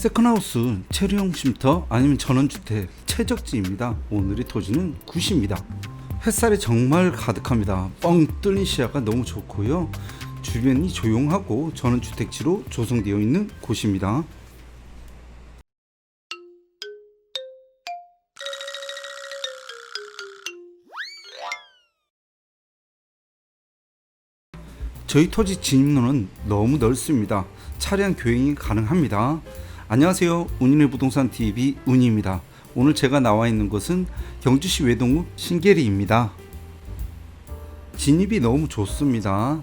세컨하우스 체류형 쉼터 아니면 전원주택 최적지입니다. 오늘의 토지는 굿입니다. 햇살이 정말 가득합니다. 뻥 뚫린 시야가 너무 좋고요. 주변이 조용하고 전원주택지로 조성되어 있는 곳입니다. 저희 토지 진입로는 너무 넓습니다. 차량 교행이 가능합니다. 안녕하세요. 운인의 부동산 TV 운입니다. 오늘 제가 나와 있는 곳은 경주시 외동읍 신계리입니다. 진입이 너무 좋습니다.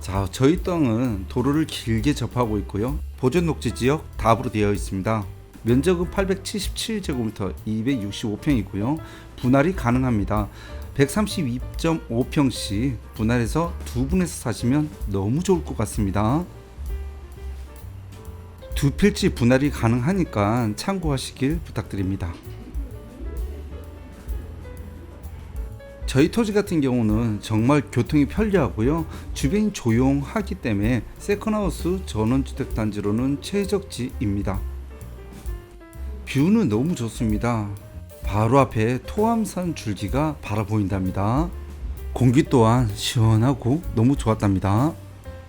자, 저희 땅은 도로를 길게 접하고 있고요. 보존 녹지 지역 답으로 되어 있습니다. 면적은 877제곱미터 265평이고요. 분할이 가능합니다. 132.5평씩 분할해서 두 분에서 사시면 너무 좋을 것 같습니다. 두 필지 분할이 가능하니까 참고하시길 부탁드립니다. 저희 토지 같은 경우는 정말 교통이 편리하고요. 주변이 조용하기 때문에 세컨하우스 전원주택 단지로는 최적지입니다. 뷰는 너무 좋습니다. 바로 앞에 토암산 줄기가 바라 보인답니다. 공기 또한 시원하고 너무 좋았답니다.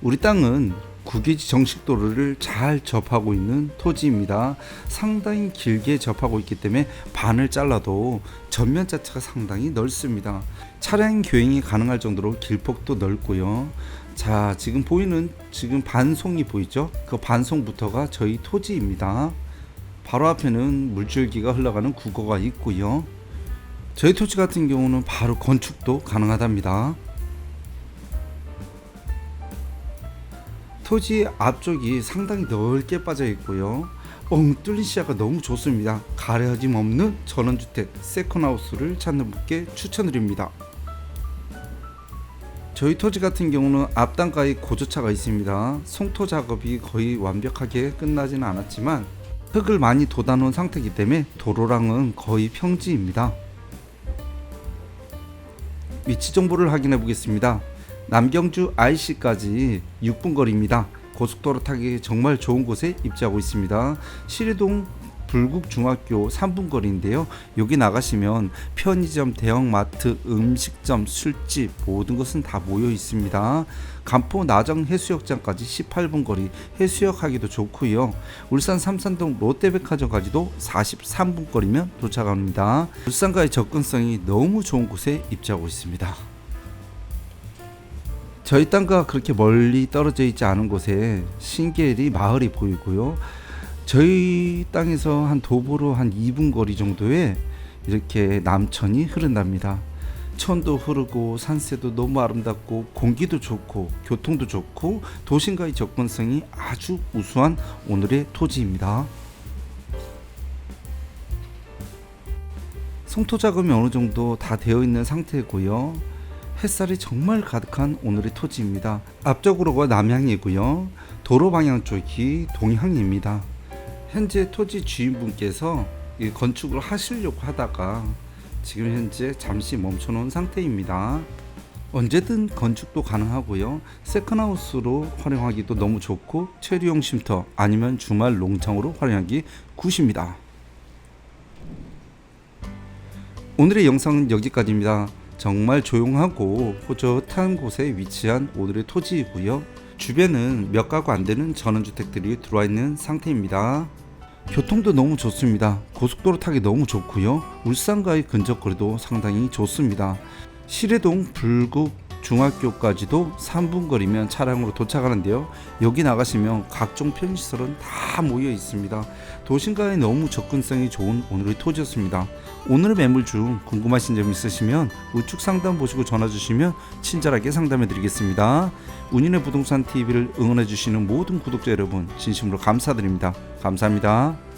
우리 땅은 구기지 정식도로를 잘 접하고 있는 토지입니다. 상당히 길게 접하고 있기 때문에 반을 잘라도 전면 자체가 상당히 넓습니다. 차량 교행이 가능할 정도로 길폭도 넓고요. 자, 지금 보이는 지금 반송이 보이죠? 그 반송부터가 저희 토지입니다. 바로 앞에는 물줄기가 흘러가는 국어가 있고요. 저희 토지 같은 경우는 바로 건축도 가능하답니다. 토지 앞쪽이 상당히 넓게 빠져 있고요. 뻥 뚫린 시야가 너무 좋습니다. 가려짐 없는 전원주택 세컨하우스를 찾는 분께 추천드립니다. 저희 토지 같은 경우는 앞단가에 고조차가 있습니다. 송토 작업이 거의 완벽하게 끝나지는 않았지만 흙을 많이 돋아놓은 상태이기 때문에 도로랑은 거의 평지입니다. 위치 정보를 확인해 보겠습니다. 남경주 IC까지 6분 거리입니다. 고속도로 타기 정말 좋은 곳에 입지하고 있습니다. 시리동 불국중학교 3분 거리인데요. 여기 나가시면 편의점, 대형마트, 음식점, 술집 모든 것은 다 모여 있습니다. 간포 나정 해수욕장까지 18분 거리 해수욕 하기도 좋고요. 울산 삼산동 롯데백화점까지도 43분 거리면 도착합니다. 울산과의 접근성이 너무 좋은 곳에 입지하고 있습니다. 저희 땅과 그렇게 멀리 떨어져 있지 않은 곳에 신계리 마을이 보이고요. 저희 땅에서 한 도보로 한 2분 거리 정도에 이렇게 남천이 흐른답니다. 천도 흐르고 산세도 너무 아름답고 공기도 좋고 교통도 좋고 도심과의 접근성이 아주 우수한 오늘의 토지입니다. 송토 작업이 어느 정도 다 되어 있는 상태고요. 햇살이 정말 가득한 오늘의 토지입니다. 앞쪽으로가 남향이고요. 도로 방향 쪽이 동향입니다. 현재 토지 주인분께서 이 건축을 하시려고 하다가 지금 현재 잠시 멈춰 놓은 상태입니다. 언제든 건축도 가능하고요. 세컨하우스로 활용하기도 너무 좋고 체류용 쉼터 아니면 주말 농장으로 활용하기 굿입니다. 오늘의 영상은 여기까지입니다. 정말 조용하고 호젓한 곳에 위치한 오늘의 토지이고요. 주변은 몇 가구 안 되는 전원주택들이 들어와 있는 상태입니다. 교통도 너무 좋습니다. 고속도로 타기 너무 좋고요. 울산과의 근접거리도 상당히 좋습니다. 시래동 불국 중학교까지도 3분 거리면 차량으로 도착하는데요. 여기 나가시면 각종 편의시설은 다 모여 있습니다. 도심과의 너무 접근성이 좋은 오늘의 토지였습니다. 오늘 매물 중 궁금하신 점 있으시면 우측 상담 보시고 전화 주시면 친절하게 상담해 드리겠습니다. 운인의 부동산 TV를 응원해 주시는 모든 구독자 여러분 진심으로 감사드립니다. 감사합니다.